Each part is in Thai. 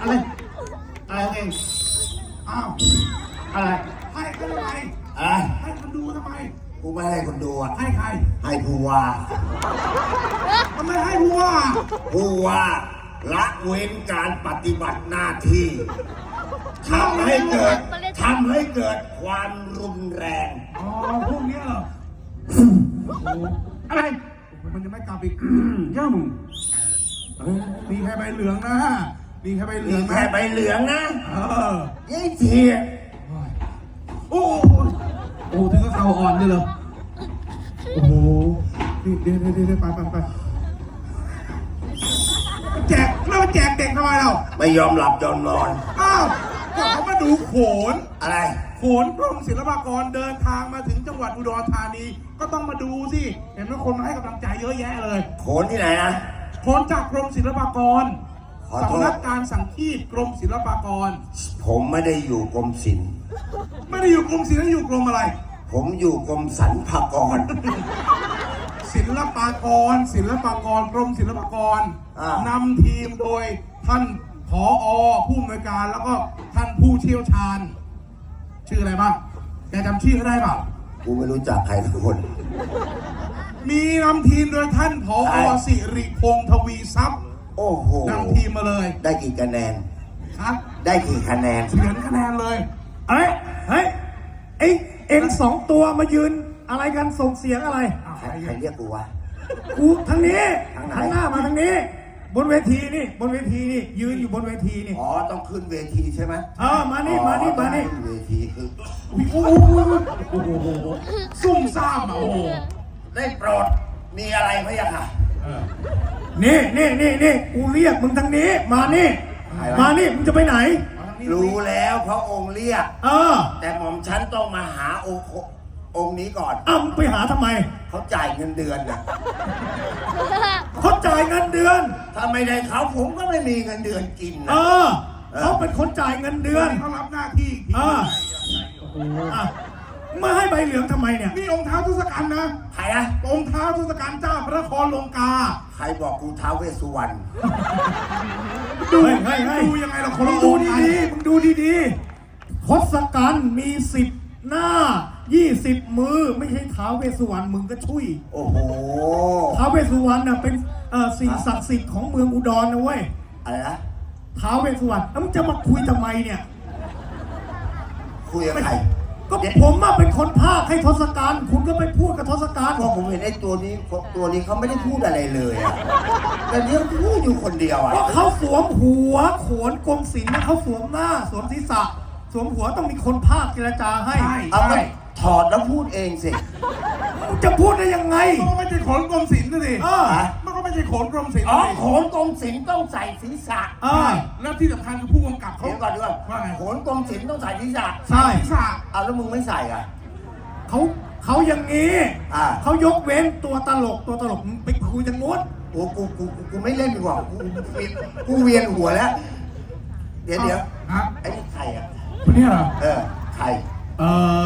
อะไร อะไรเองอ้าว อะไร ให้เขาทำไมอะไร ให้คนดูทำไม กูไม่ให้คนดูอะ ให้ใคร ให้ผู้ว่าทำไมให้ผู้ว่าผู้ว่าละเว้นการปฏิบัติหน้าที่ทำให้เกิดทำให้เกิดความรุนแรง อ๋อ พวกเนี้ยเหรอ อะไร มันจะไม่กลับอีกย่ามึงเออ มีแค่ใบเหลืองนะ มีแค่ใบเหลืมีองแค่ใบเหลืองนะเออยี่ทีโอ้โหโอ้โหถึงก็เข่าอ่อนเลยเหรอ โอ้โหนี่เดี๋ยวเดี๋ยวเดี๋ยวไปไปไปแจกแล้วมาแจกเด็กทำไมเรา ไม่ยอมหลับยอมนอน อ้าวก็เขามาดูโขน อะไร โขนกรมศิลปากรเดินทางมาถึงจังหวัดอุดรธานี ก็ต้องมาดูสิ เห็นว่าคนมาให้กำลังใจเยอะแยะเลย โขนที่ไหนนะ โขนจากกรมศิลปากรขอโทษ สำนักการสังคีตกรมศิลปากร ผมไม่ได้อยู่กรมศิลป์ไม่ได้อยู่กรมศิลป์แล้วอยู่กรมอะไร ผมอยู่กรมสรรพากร ศิลปากร ศิลปากรกรมศิลปากรอ่านำทีมโดยท่านผออผู้อำนวยการแล้วก็ท่านผู้เชี่ยวชาญ ชื่ออะไรบ้างแกจำชื่อเขาได้เปล่า กูไม่รู้จักใครทุกคน มีนำทีมโดยท่านผอใช่สิริพงษ์ทวีทรัพย์โอ้โห นำทีมมาเลยได้กี่คะแนน ครับได้กี่คะแนน เขียนคะแนนเลยเฮ้ยเฮ้ยเอ็งเอ็งสองตัวมายืนอะไรกันส่งเสียงอะไรอ้าวใครใครใครเรียกกูวะ กูทางนี้ทางไหนหันหน้ามาทางนี้ บนเวทีนี่บนเวทีนี่ยืนอยู่บนเวทีนี่อ๋อ ต้องขึ้นเวทีใช่ไหมเออมานี่มานี่อ๋อมานี่ต้องขึ้เวทีคือโอ้โหโอ้โหซุ่มซ่ามอะโอ้โห ได้โปรดมีอะไรพะยะค่ะ นี่นี่นี่นี่กูเรียกมึงทางนี้ มานี่ใครวะ มานี่มึงจะไปไหน รู้แล้วพระองค์เรียก เออแต่หม่อมฉันต้องมาหาองค์องค์นี้ก่อน อ้าวมึงไปหาทำไมเขาจ่ายเงินเดือนนะเขาจ่ายเงินเดือน ถ้าไม่ได้เขาผมก็ไม่มีเงินเดือนกินเอนะ อเขาเป็นคนจ่ายเงินเดือน เขารับหน้าที่อีกทีเอออะ มาให้ใบเหลืองทำไมเนี่ย นี่องค์เท้าทศกัณฐ์นะ ใครนะองค์เท้าทศกัณฐ์เจ้าพระนครลงกา ใครบอกกูท้าวเวสสุวรรณ ดูเฮ้ยเฮ้ยเฮ้ย ดูยังไงเราคนมึละงดูดูดีดีๆมึงดูดีๆทศกัณฐ์มีสิบหน้ายี่สิบมือ ไม่ใช่ท้าวเวสสุวรรณมึงก็ช่วยโอ้โห ท้าวเวสสุวรรณน่ะเป็นเอ่อสิ่งศักดิ์สิทธิ์ของเมืองอุดรนะเว้ย อะไรนะ ท้าวเวสสุวรรณแล้วมึงจะมาคุยทำไมเนี่ย คุยกับใคร ก็เดี๋ยวผมมาเป็นคนภาคให้ทศกัณฐ์คุณก็ไปพูดกับทศกัณฐ์พอผมเห็นไอ้ตัวนี้ตัวนี้เขาไม่ได้พูดอะไรเลยอะแต่เนี้ยพูดอยู่คนเดียวอะเพราะเขาสวมหัวโขนกรมศิลป์นะเขาสวมหน้า สวมศีรษะ สวมหัวต้องมีคนภาคเจรจาให้ใช่เอาใช่ก็ถอดแล้วพูดเองสิมึงจะพูดได้ยังไงมันก็ไม่ใช่ขนกรมศิลป์นะสิ เออมันก็ไม่ ใช่ขนกรมศิลป์อ๋อนะสิโขนกรมศิลป์ต้องใส่ศีรษะเอใช่อแล้วที่สำคัญคือผู้กำกับเขาเดี๋ยวก่อนด้วยว่าไงโขนกรมศิลป์ต้องใส่ศีรษะใช่ศีรษะเอาแล้วมึงไม่ใส่อะเขาเขาอย่างนี้อ่าเขายกเว้นตัวตลกตัวตลกมึงไปคุยทางโน้นโอ้กูกูกูกูไม่เล่นดีกว่ากูกูกูเวียนหัวแล้ว เดี๋ยวเดี๋ยวฮะไอ้นี่ใครอะคนนี้เหรอเออใครเอ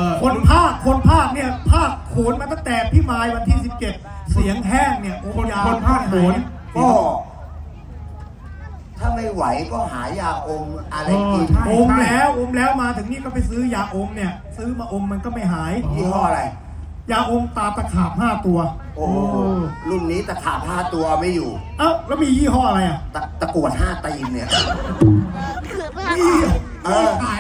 อคนภาคคนภาคเนี่ยภาคโขนมาตั้งแต่พี่มายวันที่17เสียงแห้งเนี่ยโอ้คนยาคนภาคโขนก็ถ้าไม่ไหวก็หายาอมอะไรกินเออใช่อมแล้วอมแล้วมาถึงนี่ก็ไปซื้อยาอมเนี่ย ซื้อมาอมมันก็ไม่หายยี่ห้ออะไร ยาอมตาตะขาบห้าตัว โอ้โหรุ่นนี้ตะขาบห้าตัวไม่อยู่ เอ้าแล้วมียี่ห้ออะไรอะตะตะกรวดห้าตีนเนี่ยนี่เออตา